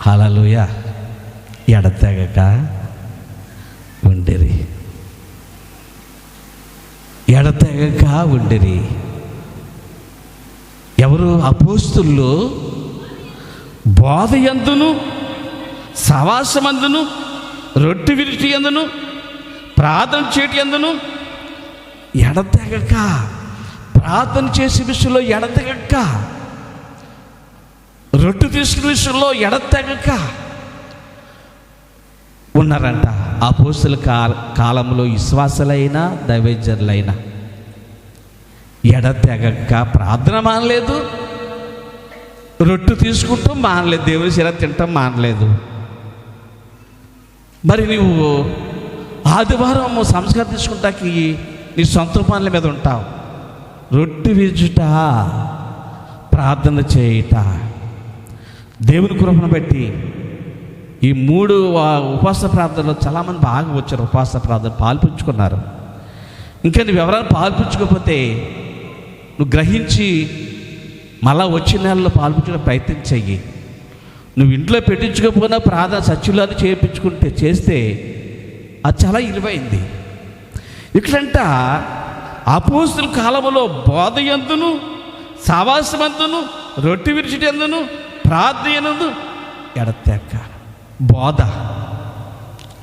హలలుయ ఎడతెగక ఉండిరి. ఎడతెగక ఉండిరి. ఎవరు అపోస్తులు? బోధ ఎందును? సవాసమందును రొట్టె విరిటి ఎందును? ప్రార్థన చేయటి ఎందును? ఎడతెగక. ప్రార్థన చేసే విషయంలో ఎడతెగక. రొట్టు తీసుకునే విషయంలో ఎడతెగక ఉన్నారంట. అపోస్తుల కాల కాలంలో విశ్వాసులైనా దైవజ్ఞులైనా ఎడతెగక ప్రార్థన మానలేదు. రొట్టు తీసుకుంటాం మానలేదు. దేవుని శిర తింటాం మానలేదు. మరి నువ్వు ఆదివారం సంస్కారం తీసుకుంటాకి నీ సొంత పనుల మీద ఉంటావు. రొట్టు విజుట ప్రార్థన చేయుట. దేవుని కృపను బట్టి ఈ మూడు ఉపవాస ప్రార్థనలో చాలామంది బాగా వచ్చారు. ఉపవాస ప్రార్థన పాల్పంచుకున్నారు. ఇంకా నువ్వు ఎవరైనా పాల్పించకపోతే నువ్వు గ్రహించి మళ్ళా వచ్చే నెలలో పాల్పించుకునే ప్రయత్నం చెయ్యి. నువ్వు ఇంట్లో పెట్టించుకోకపోయినా ప్రార్థన సత్యులాన్ని చేయించుకుంటే చేస్తే అది చాలా ఇలువైంది. ఇక్కడంట అపోస్తుల కాలంలో బోధ ఎందును సావాసమందును రొట్టె విరిచిటందును ప్రార్థనందు ఎడతెక్క. బోధ.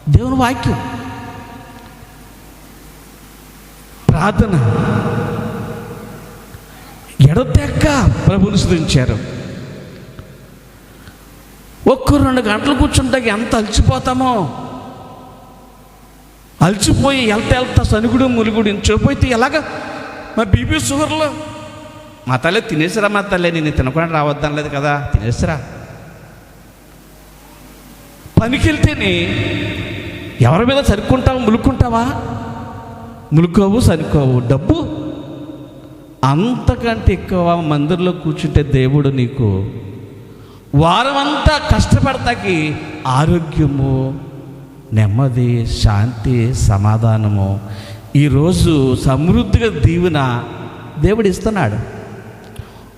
దేవుని వాక్యం. ప్రార్థన. ఎడతెక్క ప్రభుని స్థుతించారు. ఒక్క రెండు గంటలు కూర్చుంటే ఎంత అలసిపోతామో. అలసిపోయి వెళ్తా వెళ్తా సనుగుడు ములుగుడు చూపోయితే ఎలాగ? మా బీపీ షుగర్లో మా తల్లి తినేసిరా మా తల్లి నేను తినకుండా రావద్దనలేదు కదా? తినేసిరా. పనికి వెళ్తేనే ఎవరి మీద సరుక్కుంటావు? ములుక్కుంటావా? ములుకోవు సరుకోవు డబ్బు అంతకంటే ఎక్కువ మందిరంలో కూర్చుంటే దేవుడు నీకు వారమంతా కష్టపడతాకి ఆరోగ్యము నెమ్మది శాంతి సమాధానము. ఈరోజు సమృద్ధిగా దీవెన దేవుడు ఇస్తున్నాడు.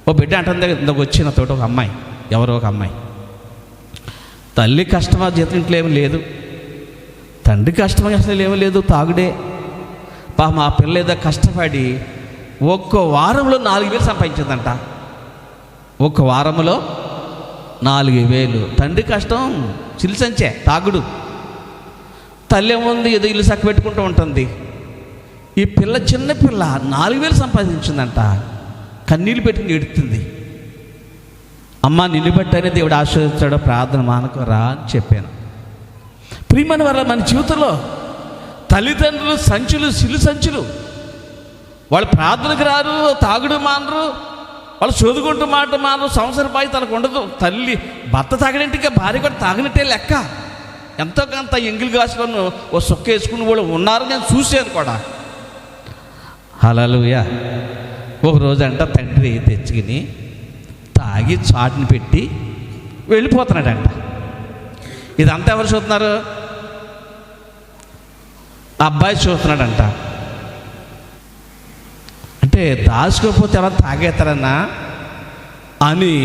ఓ బిడ్డ అంటుంది ఇందాక వచ్చిన తోట ఒక అమ్మాయి ఎవరో ఒక అమ్మాయి. తల్లి కష్టమా జీతం ఇంట్లో ఏమి లేదు. తండ్రి కష్టమా అసలు ఏమీ లేదు తాగుడే. పా మా పిల్ల ఏదో కష్టపడి ఒక్క వారంలో నాలుగు వేలు సంపాదించిందంట. ఒక్క వారంలో నాలుగు వేలు. తండ్రి కష్టం చిలిసంచే తాగుడు. తల్లి ఏముంది ఏదో ఇల్లు సక్క పెట్టుకుంటూ ఉంటుంది. ఈ పిల్ల చిన్న పిల్ల నాలుగు వేలు సంపాదించిందంట. కన్నీళ్ళు పెట్టి ఎడుతుంది అమ్మ నిన్ను బట్టనే దేవుడు ఆశీర్వదించాడో ప్రార్థన మానకరా అని చెప్పాను. ప్రియమైన వల్ల మన జీవితంలో తల్లిదండ్రులు సంచులు సిలు సంచులు వాళ్ళు ప్రార్థనకు రారు తాగుడు మానరు వాళ్ళు చదువుకుంటూ మాట మానరు సంవత్సరం బాయి తనకు ఉండదు. తల్లి భర్త తాగినట్టుగా భార్య కూడా తాగినట్టే లెక్క. ఎంతో కొంత ఎంగిల్ గాసులను ఓ సొక్క వేసుకుని వాళ్ళు ఉన్నారు నేను చూశాను కూడా. హలలుయా ఒక రోజు అంట తండ్రి తెచ్చుకుని తాగి చాటుని పెట్టి వెళ్ళిపోతున్నాడంట. ఇదంతా ఎవరు చూస్తున్నారు? అబ్బాయి చూస్తున్నాడంట. అంటే దాచుకోకపోతే ఎవరు తాగేస్తారన్నా? అని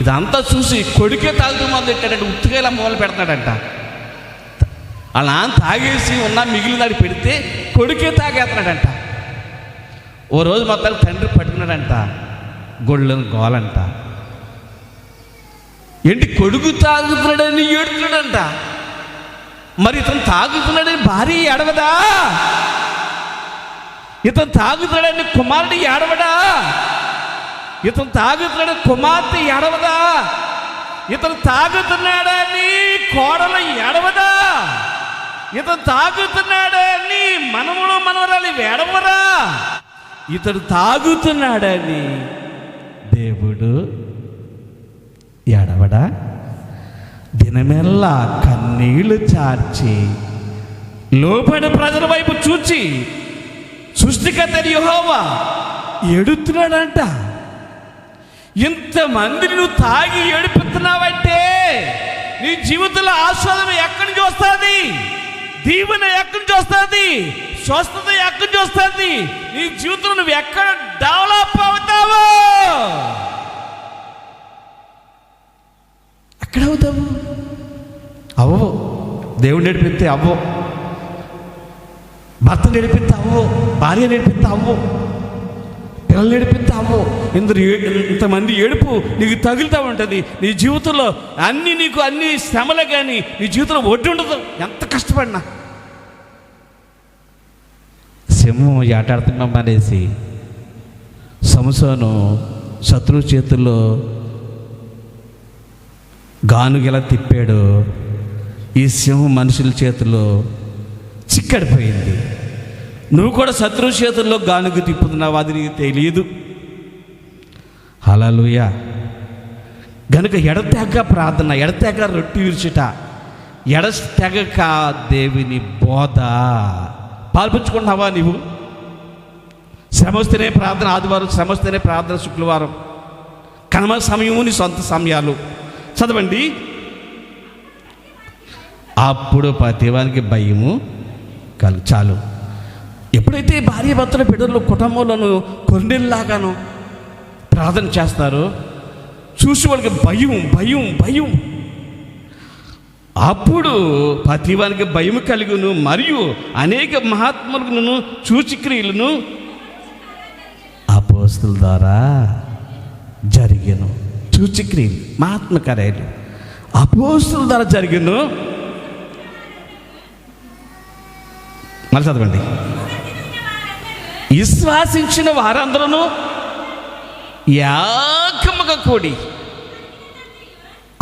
ఇదంతా చూసి కొడుకే తాగుతూ మొదలు పెట్టాడంటే. ఉత్తుగా ఇలా మొదలు పెడతాడంట. అలా తాగేసి ఉన్న మిగిలిన పెడితే కొడుకే తాగేస్తున్నాడంట. ఓ రోజు మొత్తానికి తండ్రి పట్టుకున్నాడంట గొళ్ళను గోలంట. ఏంటి కొడుకు తాగుతున్నాడని ఏడుతున్నాడంట మరి ఇతను తాగుతున్నాడని భార్య ఏడవదా? ఇతను తాగుతున్నాడని కుమారుడు ఏడవడా ఇతను తాగుతున్నాడు కుమార్తె ఏడవదా? ఇతను తాగుతున్నాడని కోడలు ఏడవదా? ఇతను తాగుతున్నాడని మనములు మనవరాలు ఏడవరా? ఇతడు తాగుతున్నాడని దేవుడు ఎడవడా? దినమెల్లా కన్నీళ్ళు చార్చి లోపడి ప్రజల వైపు చూచి సృష్టికర్త యెహోవా ఎడుతున్నాడంట ఇంతమందిని నువ్వు తాగి ఏడిపిస్తున్నావంటే నీ జీవితంలో ఆస్వాదన ఎక్కడి నుంచి వస్తుంది? దీవెన ఎక్కడి నుంచి వస్తుంది? స్వస్థత ఎక్కడి నుంచి వస్తుంది నీ జీవితంలో నువ్వు ఎక్కడ డెవలప్ అవుతావు? ఎక్కడ అవుతావు? అవ్వవు. దేవుడు నడిపిస్తే అవ్వవు. భర్త నడిపిస్తే అవ్వవు. భార్య నడిపిస్తే అవ్వవు. పిల్లలు నడిపిస్తే అవ్వవు. ఇందరు ఇంతమంది ఏడుపు నీకు తగులుతూ ఉంటుంది. నీ జీవితంలో అన్ని నీకు అన్ని శ్రమలే కానీ నీ జీవితంలో ఒడ్డు ఉండదు. ఎంత కష్టపడినా. సింహం ఏటాడుతున్నాం అనేసి సంసోను శత్రువు చేతుల్లో గానుగెలా తిప్పాడు. ఈ సింహం మనుషుల చేతిలో చిక్కడిపోయింది. నువ్వు కూడా శత్రువు చేతుల్లో గానుగ తిప్పుతున్నావు అది నీకు తెలియదు హలలుయ గనుక ఎడతెగ ప్రార్థన ఎడతెగ రొట్టి విరుచుట ఎడతెగక దేవుని బోధ. పాల్పంచుకుంటున్నావా నీవు? శ్రమ వస్తేనే ప్రార్థన ఆదివారం శ్రమ వస్తేనే ప్రార్థన శుక్రవారం. కనమ సమయము నీ సొంత సమయాలు. చదవండి. అప్పుడు ప్రతివానికి భయము కలు చాలు. ఎప్పుడైతే భార్య భర్తల బిడ్డలు కుటుంబంలోను కొన్నిలాగాను ప్రార్థన చేస్తారో చూసి వాళ్ళకి భయం భయం భయం. అప్పుడు ప్రతివానికి భయం కలుగును మరియు అనేక మహాత్ములను సూచిక్రియలను అపోస్తుల ద్వారా జరిగను. సూచిక్రియలు మహాత్మ కార్యాలు అపోస్తుల ద్వారా జరిగను. మళ్ళీ చదవండి. విశ్వాసించిన వారందరూ యాకముగా కూడి.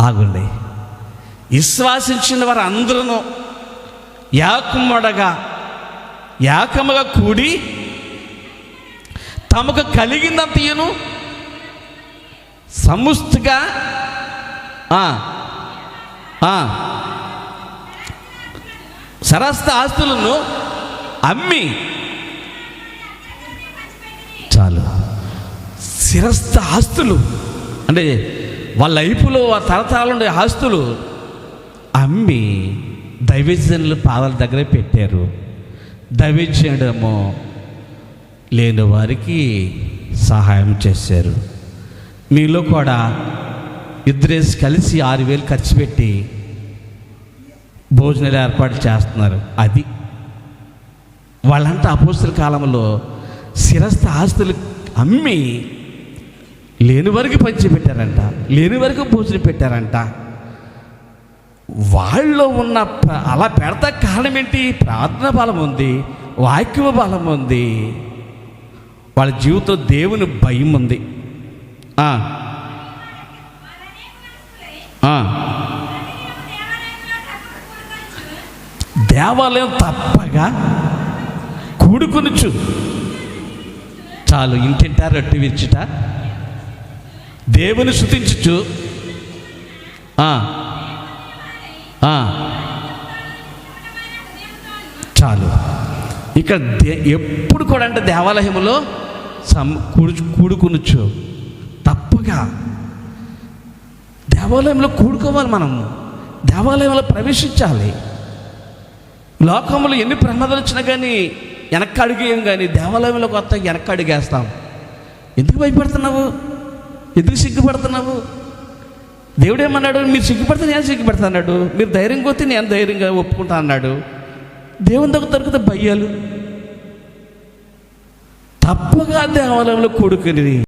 ఆగుండే. విశ్వాసించిన వారు అందరూ ఏకముడగా ఏకముగా కూడి తమకు కలిగిందంతయను సముస్తుగా సరస్త ఆస్తులను అమ్మి చాలు. శిరస్థ ఆస్తులు అంటే వాళ్ళ లైఫ్లో వాళ్ళ తరతరాలు ఉండే ఆస్తులు అమ్మి దైవజనుల పాదాల దగ్గర పెట్టారు. దైవజనము లేని వారికి సహాయం చేశారు. మీలో కూడా ఇద్దరేసి కలిసి ఆరు వేలు ఖర్చు పెట్టి భోజనాలు ఏర్పాటు చేస్తున్నారు. అది. వాళ్ళంతా అపోస్తుల కాలంలో శిరస్థ ఆస్తులు అమ్మి లేని వరకు పంచిపెట్టారంట. లేని వరకు భోజనం పెట్టారంట. వాళ్ళలో ఉన్న అలా పెడతా కారణం ఏంటి ప్రార్థన బలం ఉంది వాక్యవ బలం ఉంది. వాళ్ళ జీవితం దేవుని భయం ఉంది. దేవాలయం తప్పగా కూడుకొనుచు చాలు ఇంటింటా రొట్టె విరుచుట. దేవుని శుతించుచు. ఆ. చాలు. ఇక్కడ దే ఎప్పుడు కూడా అంటే దేవాలయంలో సం కూడు కూడుకునొచ్చు. తప్పగా. దేవాలయంలో కూడుకోవాలి మనము దేవాలయంలో ప్రవేశించాలి. లోకంలో ఎన్ని ప్రమాదాలు వచ్చినా కానీ వెనక్కి అడిగేయం కానీ దేవాలయంలో కొత్త వెనక్కి అడిగేస్తాం. ఎందుకు భయపడుతున్నావు? ఎందుకు సిగ్గుపడుతున్నావు? దేవుడు ఏమన్నాడు మీరు సిగ్గుపడితే నేను సిగ్గుపడతా అన్నాడు. మీరు ధైర్యం కొత్తే నేను ధైర్యంగా ఒప్పుకుంటా అన్నాడు. దేవుని దగ్గర దొరికితే భయ్యాలు తప్పగా దేవాలయంలో కూడుకుని